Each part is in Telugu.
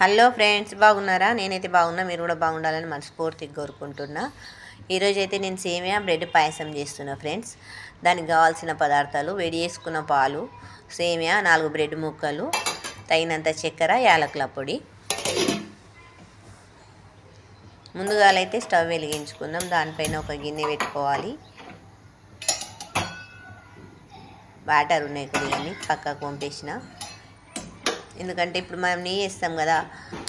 హలో ఫ్రెండ్స్ బాగున్నారా? నేనైతే బాగున్నా మీరు కూడా బాగుండాలని మనస్ఫూర్తిగా కోరుకుంటున్నా. ఈరోజు అయితే నేను సేమియా బ్రెడ్ పాయసం చేస్తున్నా ఫ్రెండ్స్. దానికి కావాల్సిన పదార్థాలు వేడి చేసుకున్న పాలు సేమియా నాలుగు బ్రెడ్ ముక్కలు తగినంత చక్కెర యాలకుల పొడి. ముందుగాలైతే స్టవ్ వెలిగించుకుందాం. దానిపైన ఒక గిన్నె పెట్టుకోవాలి. వాటర్ ఉన్నాయి కొద్దిగా పక్కకు పంపేసిన. ఎందుకంటే ఇప్పుడు మనం నెయ్యి వేస్తాం కదా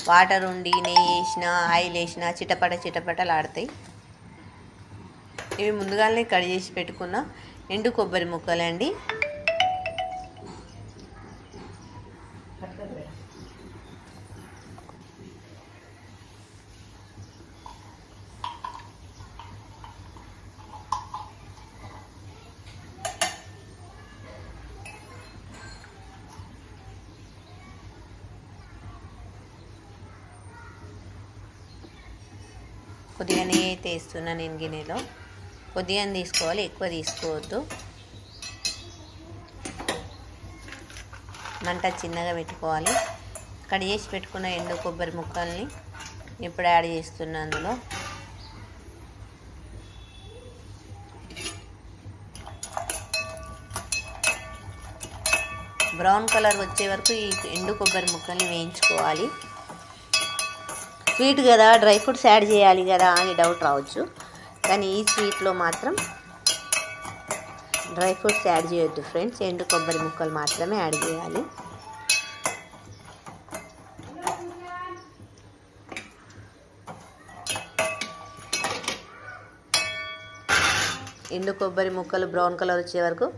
వాటర్ ఉండి నెయ్యి వేసినా ఆయిల్ వేసినా చిటపట చిటపటలు ఆడతాయి. ఇవి ముందుగానే కట్ చేసి పెట్టుకున్న ఎండు కొబ్బరి ముక్కలండి. కొద్దిగానే నెయ్యి అయితే వేస్తున్నా నేను గిన్నెలో. కొద్దిగా తీసుకోవాలి ఎక్కువ తీసుకోవద్దు. మంట చిన్నగా పెట్టుకోవాలి. కట్ చేసి పెట్టుకున్న ఎండు కొబ్బరి ముక్కల్ని ఇప్పుడు యాడ్ చేస్తున్నా అందులో. బ్రౌన్ కలర్ వచ్చే వరకు ఈ ఎండు కొబ్బరి ముక్కల్ని వేయించుకోవాలి. స్వీట్ కదా డ్రై ఫ్రూట్స్ యాడ్ చేయాలి కదా అని డౌట్ రావచ్చు. కానీ ఈ స్వీట్లో మాత్రం డ్రై ఫ్రూట్స్ యాడ్ చేయొద్దు ఫ్రెండ్స్. ఎండు కొబ్బరి ముక్కలు మాత్రమే యాడ్ చేయాలి. ఎండు కొబ్బరి ముక్కలు బ్రౌన్ కలర్ వచ్చే వరకు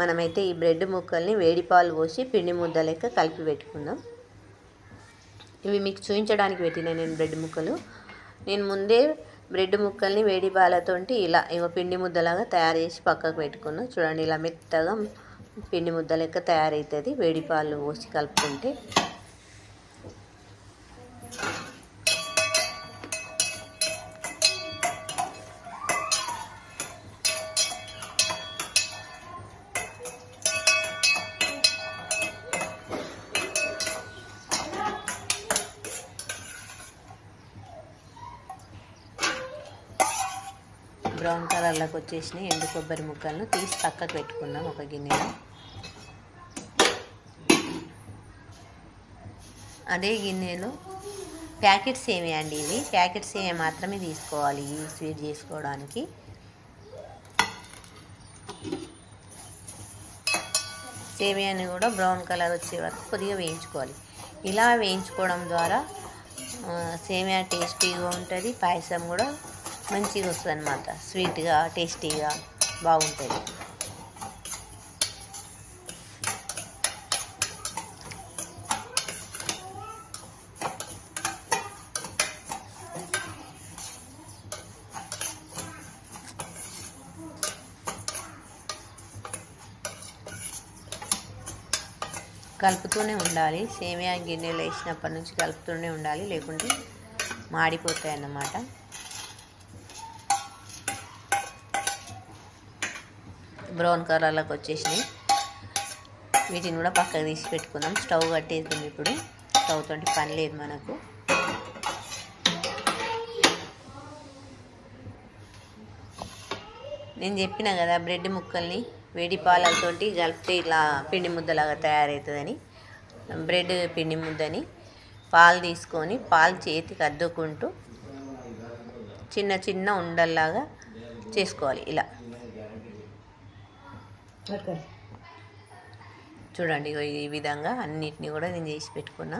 మనమైతే ఈ బ్రెడ్ ముక్కల్ని వేడి పాలు పోసి పిండి ముద్ద లెక్క కలిపి పెట్టుకుందాం. ఇవి మీకు చూపించడానికి పెట్టిన నేను బ్రెడ్ ముక్కలు. నేను ముందే బ్రెడ్ ముక్కల్ని వేడి పాలతోటి ఇలా ఇగో పిండి ముద్దలాగా తయారు చేసి పక్కకు పెట్టుకున్నా. చూడండి ఇలా మెత్తగా పిండి ముద్ద లెక్క తయారవుతుంది వేడి పాలు పోసి కలుపుకుంటే బ్రౌన్ కలర్లోకి వచ్చేసిన ఎండు కొబ్బరి ముక్కలను తీసి పక్కకు పెట్టుకున్నాం ఒక గిన్నెలో. అదే గిన్నెలో ప్యాకెట్ సేమియా అండి ఇవి ప్యాకెట్ సేమియా మాత్రమే తీసుకోవాలి ఈ స్వీట్ చేసుకోవడానికి. సేమియాని కూడా బ్రౌన్ కలర్ వచ్చే వరకు కొద్దిగా వేయించుకోవాలి. ఇలా వేయించుకోవడం ద్వారా సేమియా టేస్టీగా ఉంటుంది. పాయసం కూడా మంచిగా వస్తుంది అనమాట స్వీట్గా టేస్టీగా బాగుంటుంది. కలుపుతూనే ఉండాలి. సేమియా గిన్నెలు వేసినప్పటి నుంచి కలుపుతూనే ఉండాలి. లేకుంటే మాడిపోతాయి అన్నమాట బ్రౌన్ కలర్లోకి వచ్చేసినాయి. వీటిని కూడా పక్కకు తీసి పెట్టుకుందాం. స్టవ్ కట్టేద్దాం ఇప్పుడు. స్టవ్ తోటి పని లేదు మనకు. నేను చెప్పిన కదా బ్రెడ్ ముక్కల్ని వేడి పాలతోటి కలిపితే ఇలా పిండి ముద్దలాగా తయారవుతుందని. బ్రెడ్ పిండి ముద్దని పాలు తీసుకొని పాలు చేతికి అద్దుకుంటూ చిన్న చిన్న ఉండల్లాగా చేసుకోవాలి. ఇలా. చూడండి ఈ విధంగా అన్నిటిని కూడా నేను చేసి పెట్టుకున్నా.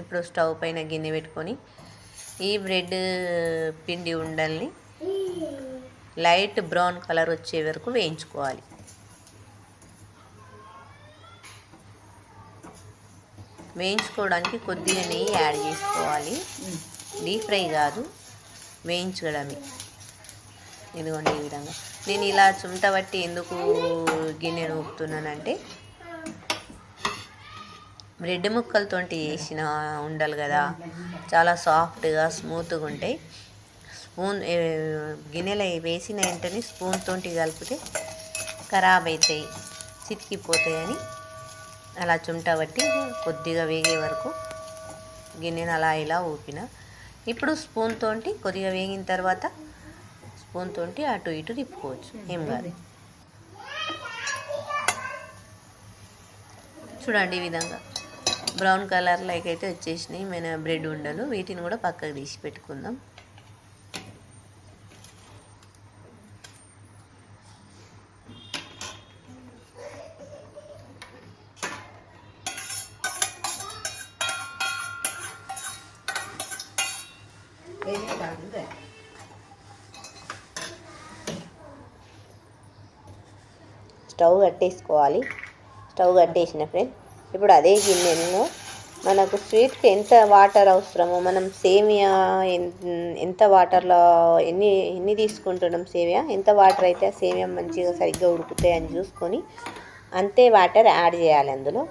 ఇప్పుడు స్టవ్ పైన గిన్నె పెట్టుకొని ఈ బ్రెడ్ పిండి ఉండల్ని లైట్ బ్రౌన్ కలర్ వచ్చే వరకు వేయించుకోవాలి. వేయించుకోవడానికి కొద్దిగా నెయ్యి యాడ్ చేసుకోవాలి. డీప్ ఫ్రై కాదు వేయించడమే. ఇదిగోండి ఈ విధంగా. నేను ఇలా చుమట బట్టి ఎందుకు గిన్నెను ఊపుతున్నానంటే బ్రెడ్ ముక్కలతో వేసిన ఉండలు కదా చాలా సాఫ్ట్గా స్మూత్గా ఉంటాయి. స్పూన్ గిన్నెలో వేసిన వెంటనే స్పూన్ తోటి కలిపితే ఖరాబ్ అవుతాయి చితికిపోతాయని అలా చుంటబట్టి కొద్దిగా వేగే వరకు గిన్నెను అలా ఇలా ఊపిన. ఇప్పుడు స్పూన్ తోటి కొద్దిగా వేగిన తర్వాత స్పూన్ తోటి అటు ఇటు తిప్పుకోవచ్చు. ఏం కాదు. చూడండి ఈ విధంగా. బ్రౌన్ కలర్లోకి అయితే వచ్చేసినాయి. మన బ్రెడ్ ఉండలు. వీటిని కూడా పక్కకు తీసి పెట్టుకుందాం. స్టవ్ కట్టేసుకోవాలి. స్టవ్ కట్టేసిన ఫ్రెండ్. ఇప్పుడు అదే గిన్నెలో మనకు స్వీట్కి ఎంత వాటర్ అవసరమో మనం సేమియా ఎంత వాటర్లో ఎన్ని ఎన్ని తీసుకుంటున్నాం సేమియా? ఎంత వాటర్ అయితే ఆ సేమియా మంచిగా సరిగ్గా ఉడుకుతాయని చూసుకొని అంతే వాటర్ యాడ్ చేయాలి అందులో.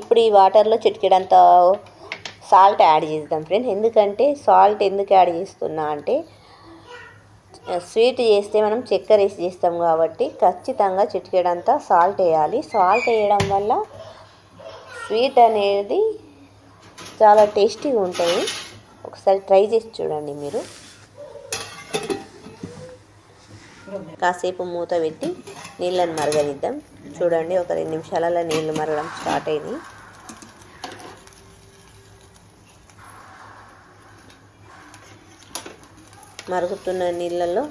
ఇప్పుడు ఈ వాటర్లో చిటికెడంత సాల్ట్ యాడ్ చేద్దాం ఫ్రెండ్. ఎందుకంటే సాల్ట్ ఎందుకు యాడ్ చేస్తున్నా అంటే స్వీట్ చేస్తే మనం చక్కెర వేసి చేస్తాం కాబట్టి ఖచ్చితంగా చిటికెడంతా సాల్ట్ వేయాలి. సాల్ట్ వేయడం వల్ల స్వీట్ అనేది చాలా టేస్టీగా ఉంటుంది. ఒకసారి ట్రై చేసి చూడండి మీరు. కాసేపు మూత పెట్టి నీళ్ళని మరగనిద్దాం. చూడండి ఒక రెండు నిమిషాలలో నీళ్ళు మరగడం స్టార్ట్ అయినాయి మరుగుతున్న నీళ్ళల్లో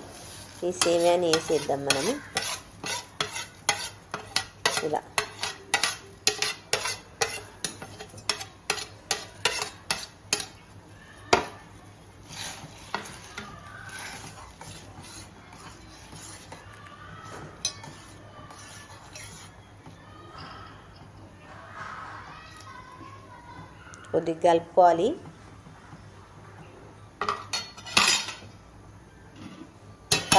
ఈ సేమ్యాని వేసేద్దాం మనము. ఇలా. కొద్దిగా కలుపుకోవాలి.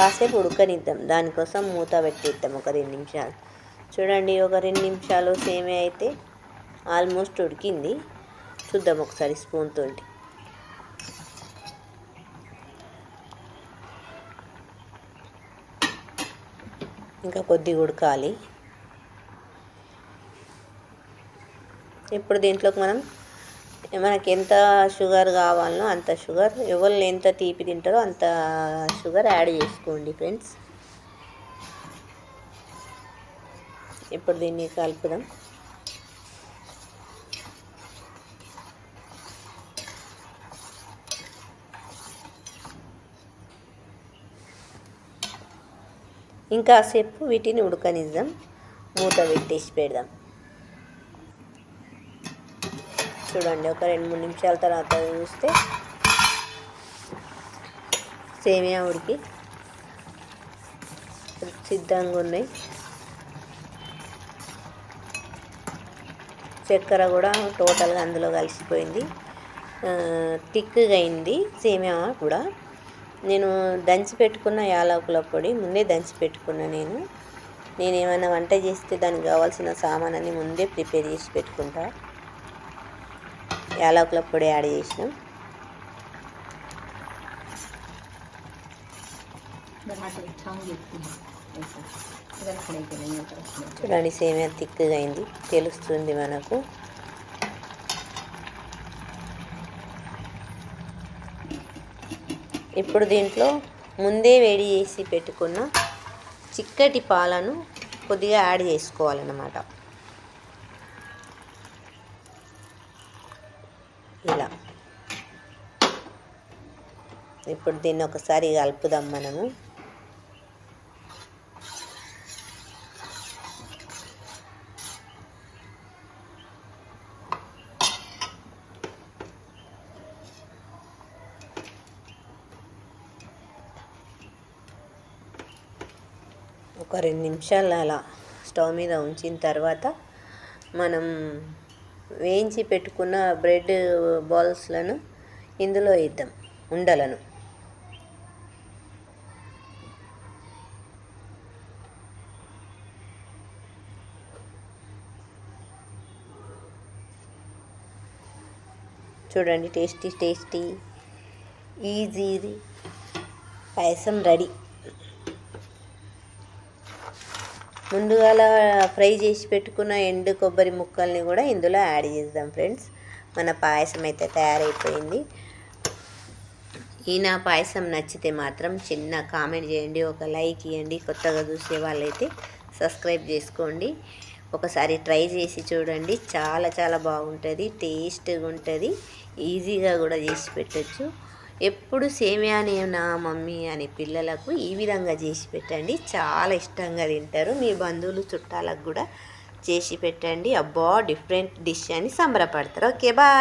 కాసేపు ఉడకనిద్దాం. దానికోసం మూత పెట్టిద్దాం ఒక రెండు నిమిషాలు. చూడండి ఒక రెండు నిమిషాలు సేమే అయితే ఆల్మోస్ట్ ఉడికింది. చూద్దాం ఒకసారి స్పూన్ తోటి. ఇంకా కొద్దిగా ఉడకాలి. ఇప్పుడు దీంట్లోకి మనం మనకి ఎంత షుగర్ కావాలనో అంత షుగర్ ఎవరు ఎంత తీపి తింటారో అంత షుగర్ యాడ్ చేసుకోండి ఫ్రెండ్స్. ఇప్పుడు దీన్ని కలుపుదాం. ఇంకాసేపు వీటిని ఉడకనిద్దాం. మూత పెట్టేసి పెడదాం. చూడండి. ఒక రెండు మూడు నిమిషాల తర్వాత చూస్తే సేమియా ఉడికి సిద్ధంగా ఉన్నాయి చక్కెర కూడా టోటల్గా అందులో కలిసిపోయింది. థిక్గా అయింది సేమియా కూడా. నేను దంచి పెట్టుకున్న యాలకుల పొడి ముందే దంచి పెట్టుకున్నా నేను. నేను ఏమైనా వంట చేస్తే దానికి కావాల్సిన సామాన్ ముందే ప్రిపేర్ చేసి పెట్టుకుంటా. యాలకుల పొడి యాడ్ చేసినాం. చూడండి సేమియా థిక్గా అయింది. తెలుస్తుంది మనకు. ఇప్పుడు దీంట్లో ముందే వేడి చేసి పెట్టుకున్న చిక్కటి పాలను కొద్దిగా యాడ్ చేసుకోవాలన్నమాట. ఇలా. ఇప్పుడు దీన్ని ఒకసారి కలుపుదాం మనము. ఒక రెండు నిమిషాలు అలా స్టవ్ మీద ఉంచిన తర్వాత మనం వేయించి పెట్టుకున్న బ్రెడ్ బాల్స్లను ఇందులో వేద్దాం ఉండలను. చూడండి tasty tasty easy payasam ready. ముందుగా ఫ్రై చేసి పెట్టుకున్న ఎండు కొబ్బరి ముక్కల్ని కూడా ఇందులో యాడ్ చేద్దాం ఫ్రెండ్స్. మన పాయసం అయితే తయారైపోయింది. ఈ నా పాయసం నచ్చితే మాత్రం చిన్న కామెంట్ చేయండి ఒక లైక్ ఇవ్వండి కొత్తగా చూసే వాళ్ళైతే సబ్స్క్రైబ్ చేసుకోండి. ఒకసారి ట్రై చేసి చూడండి చాలా చాలా బాగుంటుంది టేస్ట్గా ఉంటుంది ఈజీగా కూడా చేసి పెట్టచ్చు. ఎప్పుడు సేమియానే నా మమ్మీ అని పిల్లలకు ఈ విధంగా చేసి పెట్టండి. చాలా ఇష్టంగా తింటారు. మీ బంధువులు చుట్టాలకు కూడా చేసి పెట్టండి. అబ్బా డిఫరెంట్ డిష్ అని సంబరపడతారు. Okay bye